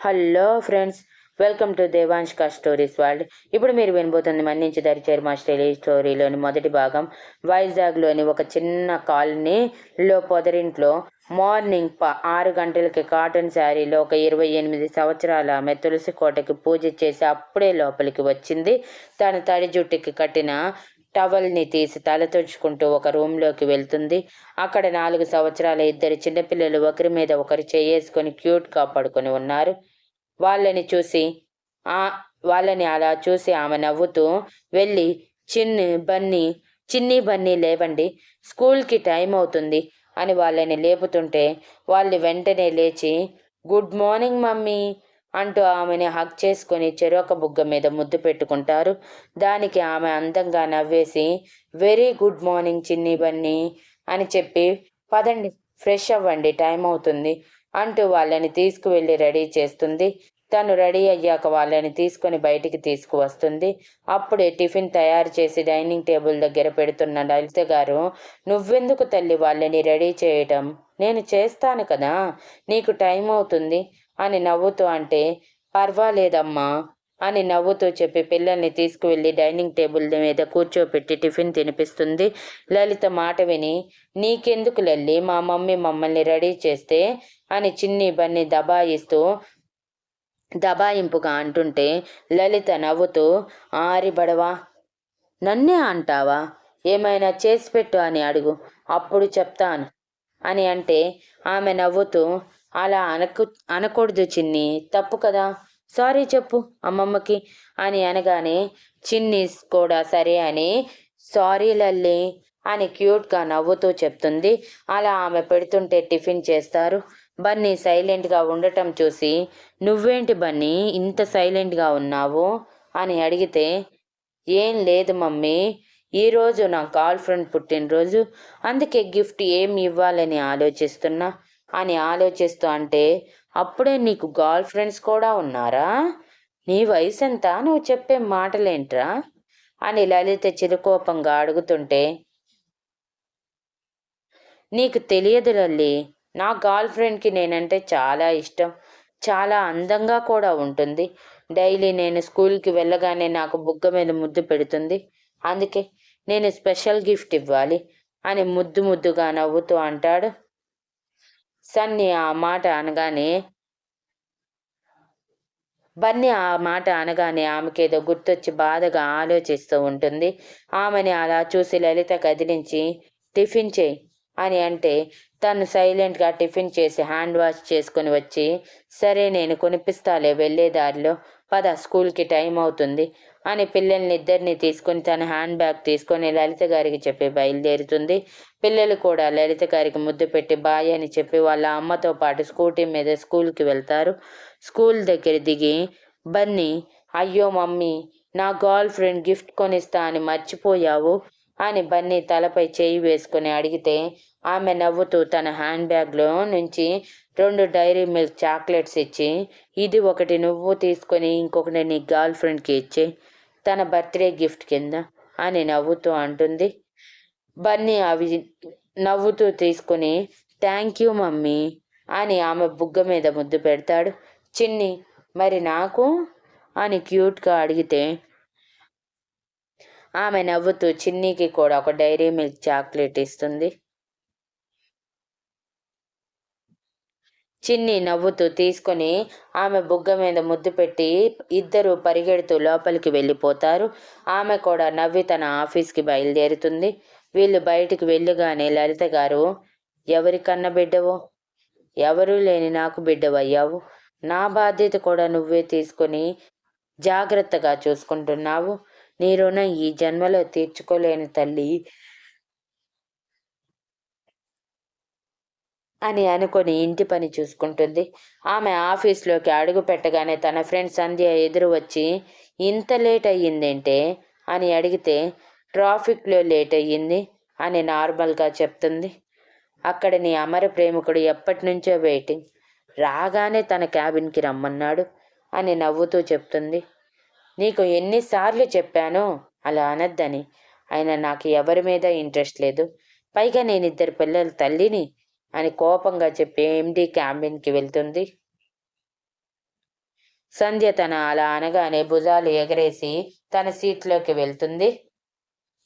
Hello friends welcome to దేవాంష్క stories world. ఇప్పుడు మీరు వినబోతుంది మన్నించి దరిచేరు మా స్టైలీ స్టోరీలోని మొదటి భాగం. వైజాగ్లోని ఒక చిన్న కాలనీలో పొదరింట్లో మార్నింగ్ ప ఆరు గంటలకి కాటన్ శారీలో ఒక ఇరవై ఎనిమిది సంవత్సరాల ఆమె తులసి కోటకి పూజ చేసి అప్పుడే లోపలికి వచ్చింది. తన తడి జుట్టుకి కట్టిన టవల్ని తీసి తల తుడుచుకుంటూ ఒక రూమ్లోకి వెళ్తుంది. అక్కడ నాలుగు సంవత్సరాల ఇద్దరు చిన్నపిల్లలు ఒకరి మీద ఒకరు చేసుకొని క్యూట్గా పడుకొని ఉన్నారు. వాళ్ళని చూసి ఆ వాళ్ళని అలా చూసి ఆమె నవ్వుతూ వెళ్ళి చిన్ని బన్నీ చిన్ని బన్నీ లేవండి స్కూల్కి టైం అవుతుంది అని వాళ్ళని లేపుతుంటే వాళ్ళు వెంటనే లేచి గుడ్ మార్నింగ్ మమ్మీ అంటూ ఆమెని హక్ చేసుకొని చెరొక బుగ్గ మీద ముద్దు పెట్టుకుంటారు. దానికి ఆమె అందంగా నవ్వేసి వెరీ గుడ్ మార్నింగ్ చిన్ని బన్నీ అని చెప్పి పదండి ఫ్రెష్ అవ్వండి టైం అవుతుంది అంటూ వాళ్ళని తీసుకువెళ్ళి రెడీ చేస్తుంది. తను రెడీ అయ్యాక వాళ్ళని తీసుకొని బయటికి తీసుకువస్తుంది. అప్పుడే టిఫిన్ తయారు చేసి డైనింగ్ టేబుల్ దగ్గర పెడుతున్న లలిత గారు నువ్వెందుకు తల్లి వాళ్ళని రెడీ చేయటం? నేను చేస్తాను కదా నీకు టైం అవుతుంది అని నవ్వుతూ అంటే పర్వాలేదమ్మా అని నవ్వుతూ చెప్పి పిల్లల్ని తీసుకువెళ్ళి డైనింగ్ టేబుల్ మీద కూర్చోపెట్టి టిఫిన్ తినిపిస్తుంది. లలిత మాట విని నీకెందుకు లల్లి మా మమ్మీ మమ్మల్ని రెడీ చేస్తే అని చిన్ని బన్ని దబాయిస్తూ దబాయింపుగా అంటుంటే లలిత నవ్వుతూ ఆరి బడవా నన్నే అంటావా? ఏమైనా చేసి పెట్టు అని అడుగు అప్పుడు చెప్తాను అని అంటే ఆమె నవ్వుతూ అలా అనకు అనకూడదు చిన్ని. తప్పు కదా? సారీ చెప్పు అమ్మమ్మకి అని అనగానే చిన్ని కూడా సరే అని సారీ లల్లి అని క్యూట్గా నవ్వుతూ చెప్తుంది. అలా ఆమె పెడుతుంటే టిఫిన్ చేస్తారు. బన్నీ సైలెంట్గా ఉండటం చూసి నువ్వేంటి బన్నీ ఇంత సైలెంట్గా ఉన్నావు? అని అడిగితే ఏం లేదు మమ్మీ ఈరోజు నా గర్ల్ ఫ్రెండ్ పుట్టినరోజు. అందుకే గిఫ్ట్ ఏం ఇవ్వాలని ఆలోచిస్తున్నా. అని ఆలోచిస్తూ అంటే అప్పుడే నీకు గర్ల్ ఫ్రెండ్స్ కూడా ఉన్నారా? నీ వయసు ఎంత నువ్వు చెప్పే మాటలేంట్రా? అని లలిత చిరుకోపంగా అడుగుతుంటే నీకు తెలియదు లల్లి నా గర్ల్ ఫ్రెండ్కి నేనంటే చాలా ఇష్టం. చాలా అందంగా కూడా ఉంటుంది. డైలీ నేను స్కూల్కి వెళ్ళగానే నాకు బుగ్గ మీద ముద్దు పెడుతుంది. అందుకే నేను స్పెషల్ గిఫ్ట్ ఇవ్వాలి అని ముద్దు ముద్దుగా నవ్వుతూ అంటాడు సన్ని ఆ మాట అనగానే బన్నీ ఆ మాట అనగానే ఆమెకేదో గుర్తొచ్చి బాధగా ఆలోచిస్తూ ఉంటుంది. ఆమెని అలా చూసి లలిత కదిలించి టిఫిన్ చేయి అని అంటే తను సైలెంట్గా టిఫిన్ చేసి హ్యాండ్ వాష్ చేసుకుని వచ్చి సరే నేను కొనిపిస్తాలే వెళ్ళే దారిలో పద స్కూల్కి టైం అవుతుంది అని పిల్లల్ని ఇద్దరిని తీసుకొని తన హ్యాండ్ బ్యాగ్ తీసుకొని లలిత గారికి చెప్పి బయలుదేరుతుంది. పిల్లలు కూడా లలిత గారికి ముద్దు పెట్టి బాయ్ అని చెప్పి వాళ్ళ అమ్మతో పాటు స్కూటీ మీద స్కూల్కి వెళ్తారు. స్కూల్ దగ్గర దిగి బన్నీ అయ్యో మమ్మీ నా గర్ల్ ఫ్రెండ్ గిఫ్ట్ కొనిస్తా అని మర్చిపోయావు? అని బన్నీ తలపై చేయి వేసుకుని అడిగితే ఆమె నవ్వుతూ తన హ్యాండ్ బ్యాగ్లో నుంచి రెండు డైరీ మిల్క్ చాక్లెట్స్ ఇచ్చి ఇది ఒకటి నువ్వు తీసుకొని ఇంకొకటి నీ గర్ల్ ఫ్రెండ్కి ఇచ్చి తన బర్త్డే గిఫ్ట్ కింద అని నవ్వుతూ అంటుంది. బన్నీ అవి నవ్వుతూ తీసుకుని థ్యాంక్ యూ మమ్మీ అని ఆమె బుగ్గ మీద ముద్దు పెడతాడు. చిన్ని మరి నాకు? అని క్యూట్గా అడిగితే ఆమె నవ్వుతూ చిన్నీకి కూడా ఒక డైరీ మిల్క్ చాక్లెట్ ఇస్తుంది. చిన్ని నవ్వుతూ తీసుకొని ఆమె బుగ్గ మీద ముద్దు పెట్టి ఇద్దరు పరిగెడుతూ లోపలికి వెళ్ళిపోతారు. ఆమె కూడా నవ్వి తన ఆఫీస్కి బయలుదేరుతుంది. వీళ్ళు బయటికి వెళ్ళగానే లలిత గారు ఎవరి కన్న బిడ్డవో? ఎవరూ లేని నాకు బిడ్డవయ్యావు. నా బాధ్యత కూడా నువ్వే తీసుకొని జాగ్రత్తగా చూసుకుంటున్నావు. నీ రుణం ఈ జన్మలో తీర్చుకోలేని తల్లి. అని అనుకొని ఇంటి పని చూసుకుంటుంది. ఆమె ఆఫీస్లోకి అడుగు పెట్టగానే తన ఫ్రెండ్ సంధ్య ఎదురు వచ్చి ఇంత లేట్ అయ్యిందేంటే? అని అడిగితే ట్రాఫిక్లో లేట్ అయ్యింది అని నార్మల్గా చెప్తుంది. అక్కడ నీ అమర ప్రేమికుడు ఎప్పటి నుంచో వెయిటింగ్. రాగానే తన క్యాబిన్కి రమ్మన్నాడు అని నవ్వుతూ చెప్తుంది. నీకు ఎన్నిసార్లు చెప్పానో అలా అనద్దని. అయినా నాకు ఎవరి మీద ఇంట్రెస్ట్ లేదు. పైగా నేను ఇద్దరు పిల్లల తల్లిని అని కోపంగా చెప్పి ఎండి క్యాంబిన్కి వెళ్తుంది. సంధ్య తన అలా అనగానే భుజాలు ఎగరేసి తన సీట్లోకి వెళ్తుంది.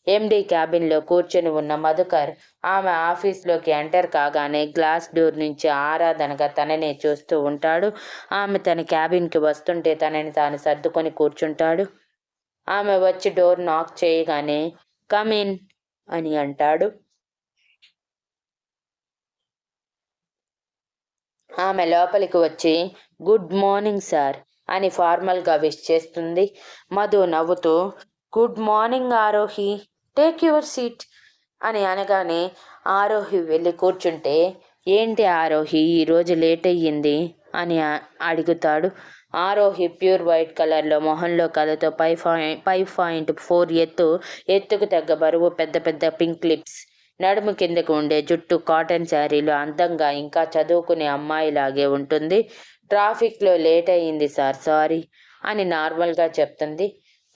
ఎండి క్యాబిన్లో కూర్చొని ఉన్న మధుకర్ ఆమె ఆఫీస్లోకి ఎంటర్ కాగానే గ్లాస్ డోర్ నుంచి ఆరాధనగా తననే చూస్తూ ఉంటాడు. ఆమె తన క్యాబిన్కి వస్తుంటే తనని తాను సర్దుకొని కూర్చుంటాడు. ఆమె వచ్చి డోర్ నాక్ చేయగానే కమిన్ అని అంటాడు. ఆమె లోపలికి వచ్చి గుడ్ మార్నింగ్ సార్ అని ఫార్మల్గా విష్ చేస్తుంది. మధు నవ్వుతూ good morning Arohi take your seat అని అనగానే ఆరోహి వెళ్ళి కూర్చుంటే ఏంటి ఆరోహి ఈరోజు లేట్ అయ్యింది అని అడుగుతాడు. ఆరోహి ప్యూర్ వైట్ కలర్లో మొహంలో కథతో పై ఫైవ్ పాయింట్ ఫోర్ ఎత్తు ఎత్తుకు తగ్గ బరువు పెద్ద పెద్ద పింక్ లిప్స్ నడుము కిందకు ఉండే జుట్టు కాటన్ శారీలు అందంగా ఇంకా చదువుకునే అమ్మాయిలాగే ఉంటుంది. ట్రాఫిక్లో లేట్ అయ్యింది సార్ సారీ అని నార్మల్గా చెప్తుంది.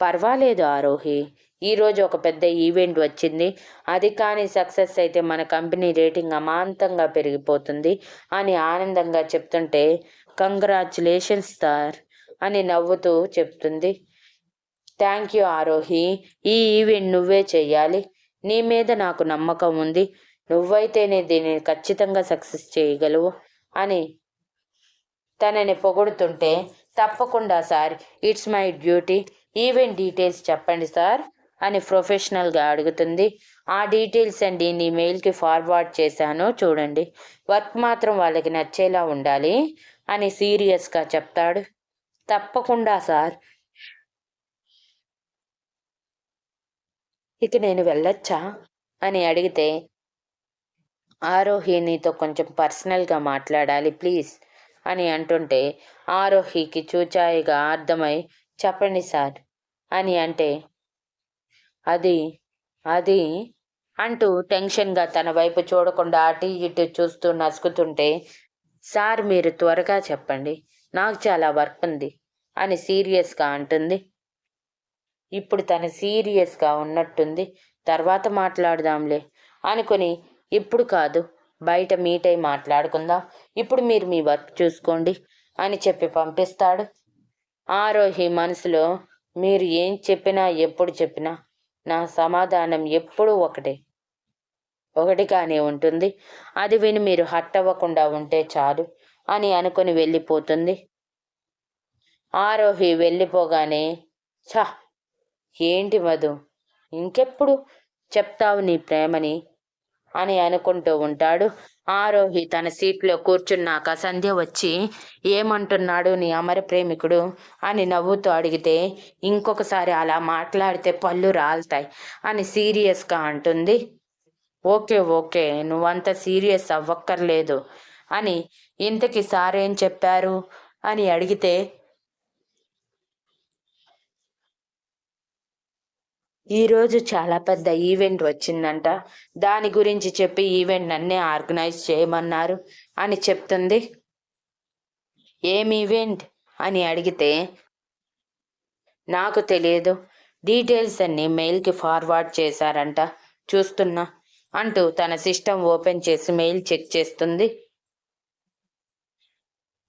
పర్వాలేదు ఆరోహి ఈరోజు ఒక పెద్ద ఈవెంట్ వచ్చింది. అది కానీ సక్సెస్ అయితే మన కంపెనీ రేటింగ్ అమాంతంగా పెరిగిపోతుంది అని ఆనందంగా చెప్తుంటే కంగ్రాచులేషన్స్ సార్ అని నవ్వుతూ చెప్తుంది. థ్యాంక్ యూ ఆరోహి ఈ ఈవెంట్ నువ్వే చెయ్యాలి. నీ మీద నాకు నమ్మకం ఉంది. నువ్వైతేనే దీనిని ఖచ్చితంగా సక్సెస్ చేయగలవు అని తనని పొగుడుతుంటే తప్పకుండా sir it's my duty. Event details చెప్పండి సార్ అని ప్రొఫెషనల్గా అడుగుతుంది. ఆ డీటెయిల్స్ అండి నీ మెయిల్కి ఫార్వర్డ్ చేశాను చూడండి. వర్క్ మాత్రం వాళ్ళకి నచ్చేలా ఉండాలి అని సీరియస్గా చెప్తాడు. తప్పకుండా సార్ ఇక నేను వెళ్ళొచ్చా? అని అడిగితే ఆరోహి నీతో కొంచెం పర్సనల్గా మాట్లాడాలి ప్లీజ్ అని అంటుంటే ఆరోహికి చూచాయిగా అర్థమై చెప్పండి సార్ అని అంటే అది అది అంటూ టెన్షన్గా తన వైపు చూడకుండా అటు ఇటు చూస్తూ నసుకుతుంటే సార్ మీరు త్వరగా చెప్పండి నాకు చాలా వర్క్ ఉంది అని సీరియస్గా అంటుంది. ఇప్పుడు తను సీరియస్గా ఉన్నట్టుంది. తర్వాత మాట్లాడదాంలే. అనుకుని ఇప్పుడు కాదు బయట మీట్ అయి మాట్లాడుకుందాం. ఇప్పుడు మీరు మీ వర్క్ చూసుకోండి అని చెప్పి పంపిస్తాడు. ఆరోహి మనసులో మీరు ఏం చెప్పినా ఎప్పుడు చెప్పినా నా సమాధానం ఎప్పుడూ ఒకటే. ఒకటిగానే ఉంటుంది. అది విని మీరు హట్ అవ్వకుండా ఉంటే చాలు అని అనుకుని వెళ్ళిపోతుంది. ఆరోహి వెళ్ళిపోగానే ఛా! ఏంటి మధు? ఇంకెప్పుడు చెప్తావు నీ ప్రేమని? అని అనుకుంటూ ఉంటాడు. ఆరోహి తన సీట్లో కూర్చున్నాక సంధ్య వచ్చి ఏమంటున్నాడు నీ అమర ప్రేమికుడు? అని నవ్వుతూ అడిగితే ఇంకొకసారి అలా మాట్లాడితే పళ్ళు రాలుతాయి అని సీరియస్గా అంటుంది. ఓకే ఓకే నువ్వంత సీరియస్ అవ్వక్కర్లేదు అని ఇంతకి సారేం చెప్పారు? అని అడిగితే ఈరోజు చాలా పెద్ద ఈవెంట్ వచ్చిందంట. దాని గురించి చెప్పి ఈవెంట్ నన్నే ఆర్గనైజ్ చేయమన్నారు అని చెప్తుంది. ఏం ఈవెంట్? అని అడిగితే నాకు తెలియదు. డీటెయిల్స్ అన్ని మెయిల్కి ఫార్వర్డ్ చేశారంట. చూస్తున్నా అంటూ తన సిస్టమ్ ఓపెన్ చేసి మెయిల్ చెక్ చేస్తుంది.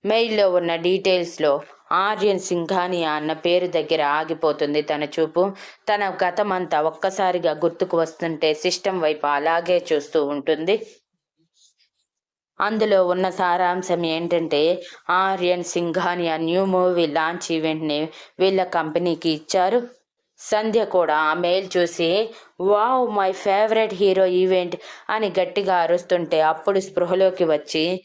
మెయిల్లో ఉన్న డీటెయిల్స్లో ఆర్యన్ సింఘానియా అన్న పేరు దగ్గర ఆగిపోతుంది తన చూపు. తన గతమంతా ఒక్కసారిగా గుర్తుకు వస్తుంటే సిస్టమ్ వైపు అలాగే చూస్తూ ఉంటుంది. అందులో ఉన్న సారాంశం ఏంటంటే Aryan Singhania new movie launch ఈవెంట్ని వీళ్ళ కంపెనీకి ఇచ్చారు. సంధ్య కూడా ఆ మెయిల్ చూసి wow my favourite hero event అని గట్టిగా అరుస్తుంటే అప్పుడు స్పృహలోకి వచ్చి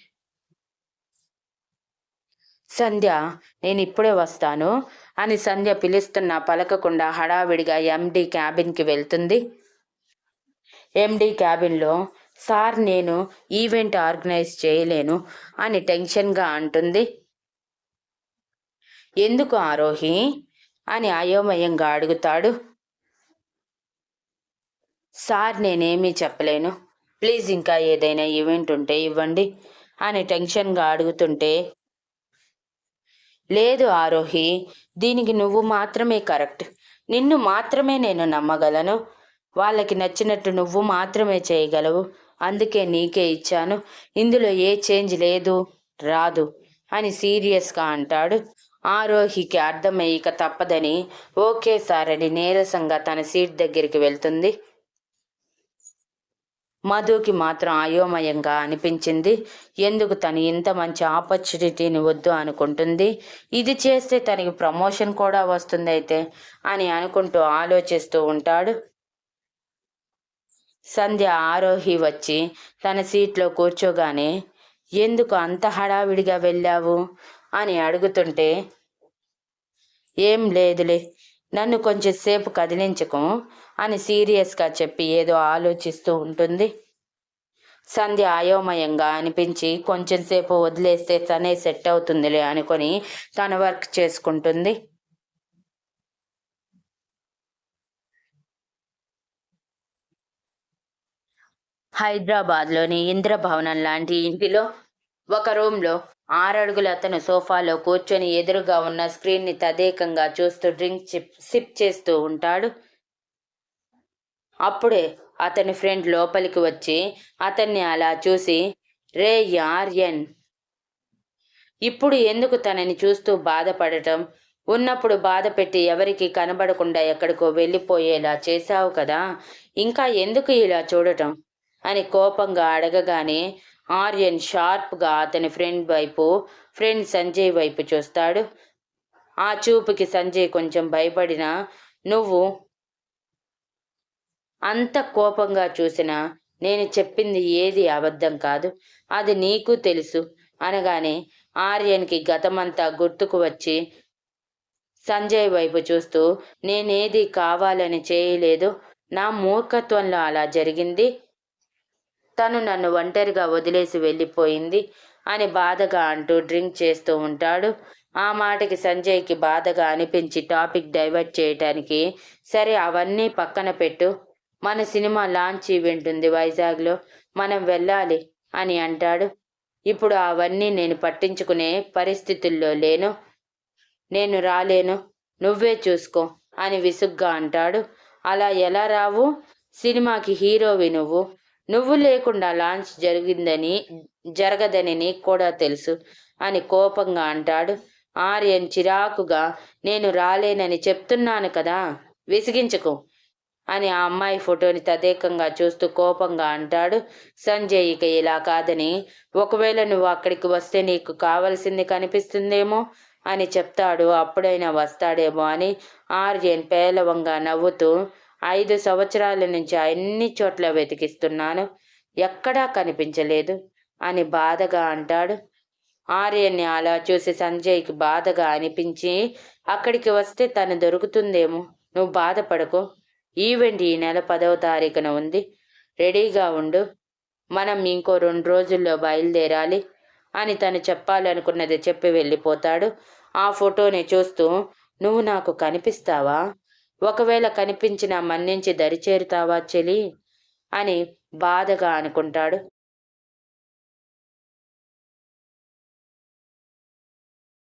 సంధ్య నేను ఇప్పుడే వస్తాను అని సంధ్య పిలుస్తున్నా పలకకుండా హడావిడిగా ఎండి క్యాబిన్కి వెళ్తుంది. ఎండి క్యాబిన్లో సార్ నేను ఈవెంట్ ఆర్గనైజ్ చేయలేను అని టెన్షన్గా అంటుంది. ఎందుకు ఆరోహి? అని అయోమయంగా అడుగుతాడు. సార్ నేనేమీ చెప్పలేను. ప్లీజ్ ఇంకా ఏదైనా ఈవెంట్ ఉంటే ఇవ్వండి అని టెన్షన్గా అడుగుతుంటే లేదు ఆరోహి దీనికి నువ్వు మాత్రమే కరెక్ట్. నిన్ను మాత్రమే నేను నమ్మగలను. వాళ్ళకి నచ్చినట్టు నువ్వు మాత్రమే చేయగలవు. అందుకే నీకే ఇచ్చాను. ఇందులో ఏ చేంజ్ లేదు. రాదు అని సీరియస్గా అంటాడు. ఆరోహికి అర్థమయ్యక తప్పదని ఓకే సార్ అని నీరసంగా తన సీట్ దగ్గరికి వెళ్తుంది. మధుకి మాత్రం అయోమయంగా అనిపించింది. ఎందుకు తను ఇంత మంచి ఆపర్చునిటీని వద్దు అనుకుంటుంది? ఇది చేస్తే తనకి ప్రమోషన్ కూడా వస్తుంది అయితే అని అనుకుంటూ ఆలోచిస్తూ ఉంటాడు. సంధ్య ఆరోహి వచ్చి తన సీట్లో కూర్చోగానే ఎందుకు అంత హడావిడిగా వెళ్ళావు? అని అడుగుతుంటే ఏం లేదులే. నన్ను కొంచెం సేపు కదిలించకు అని సీరియస్గా చెప్పి ఏదో ఆలోచిస్తూ ఉంటుంది. సంధ్య అయోమయంగా అనిపించి కొంచెం సేపు వదిలేస్తే తనే సెట్ అవుతుందిలే అనుకొని తన వర్క్ చేసుకుంటుంది. హైదరాబాద్లోని ఇంద్రభవనం లాంటి ఇంటిలో ఒక రూమ్లో ఆరడుగులు అతను సోఫాలో కూర్చొని ఎదురుగా ఉన్న స్క్రీన్ని తదేకంగా చూస్తూ డ్రింక్ చిప్ సిప్ చేస్తూ ఉంటాడు. అప్పుడే అతని ఫ్రెండ్ లోపలికి వచ్చి అతన్ని అలా చూసి రే ఆర్యన్ ఇప్పుడు ఎందుకు తనని చూస్తూ బాధపడటం? ఉన్నప్పుడు బాధ పెట్టి ఎవరికి కనబడకుండా ఎక్కడికో వెళ్ళిపోయేలా చేశావు కదా ఇంకా ఎందుకు ఇలా చూడటం? అని కోపంగా అడగగానే ఆర్యన్ షార్ప్గా అతని ఫ్రెండ్ వైపు ఫ్రెండ్ సంజయ్ వైపు చూస్తాడు. ఆ చూపుకి సంజయ్ కొంచెం భయపడిన నువ్వు అంత కోపంగా చూసినా నేను చెప్పింది ఏది అబద్ధం కాదు అది నీకు తెలుసు అనగానే ఆర్యన్కి గతమంతా గుర్తుకు వచ్చి సంజయ్ వైపు చూస్తూ నేనేది కావాలని చేయలేదు నా మూర్ఖత్వంలో అలా జరిగింది తను నన్ను ఒంటరిగా వదిలేసి వెళ్ళిపోయింది అని బాధగా అంటూ డ్రింక్ చేస్తూ ఉంటాడు. ఆ మాటకి సంజయ్కి బాధగా అనిపించి టాపిక్ డైవర్ట్ చేయటానికి సరే అవన్నీ పక్కన పెట్టు. మన సినిమా లాంచ్ ఈవెంట్ ఉంది వైజాగ్లో. మనం వెళ్ళాలి అని అంటాడు. ఇప్పుడు అవన్నీ నేను పట్టించుకునే పరిస్థితుల్లో లేను. నేను రాలేను. నువ్వే చూసుకో అని విసుగ్గా అంటాడు. అలా ఎలా రావు? సినిమాకి హీరోవి నువ్వు. నువ్వు లేకుండా లాంచ్ జరిగిందని జరగదని నీకు కూడా తెలుసు అని కోపంగా అంటాడు. ఆర్యన్ చిరాకుగా నేను రాలేనని చెప్తున్నాను కదా విసిగించకు అని ఆ అమ్మాయి ఫోటోని తదేకంగా చూస్తూ కోపంగా అంటాడు. సంజయ్ ఇక ఇలా కాదని ఒకవేళ నువ్వు అక్కడికి వస్తే నీకు కావలసింది కనిపిస్తుందేమో అని చెప్తాడు. అప్పుడైనా వస్తాడేమో అని ఆర్యన్ పేలవంగా నవ్వుతూ ఐదు సంవత్సరాల నుంచి అన్ని చోట్ల వెతికిస్తున్నాను. ఎక్కడా కనిపించలేదు అని బాధగా అంటాడు. ఆర్యన్ని అలా చూసి సంజయ్కి బాధగా అనిపించి అక్కడికి వస్తే తను దొరుకుతుందేమో నువ్వు బాధపడకు. ఈవెంట్ ఈ నెల పదవ తారీఖున ఉంది. రెడీగా ఉండు. మనం ఇంకో రెండు రోజుల్లో బయలుదేరాలి అని తను చెప్పాలనుకున్నది చెప్పి వెళ్ళిపోతాడు. ఆ ఫోటోని చూస్తూ నువ్వు నాకు కనిపిస్తావా? ఒకవేళ కనిపించినా మన్నించి దరిచేరుతావా చెలి? అని బాధగా అనుకుంటాడు.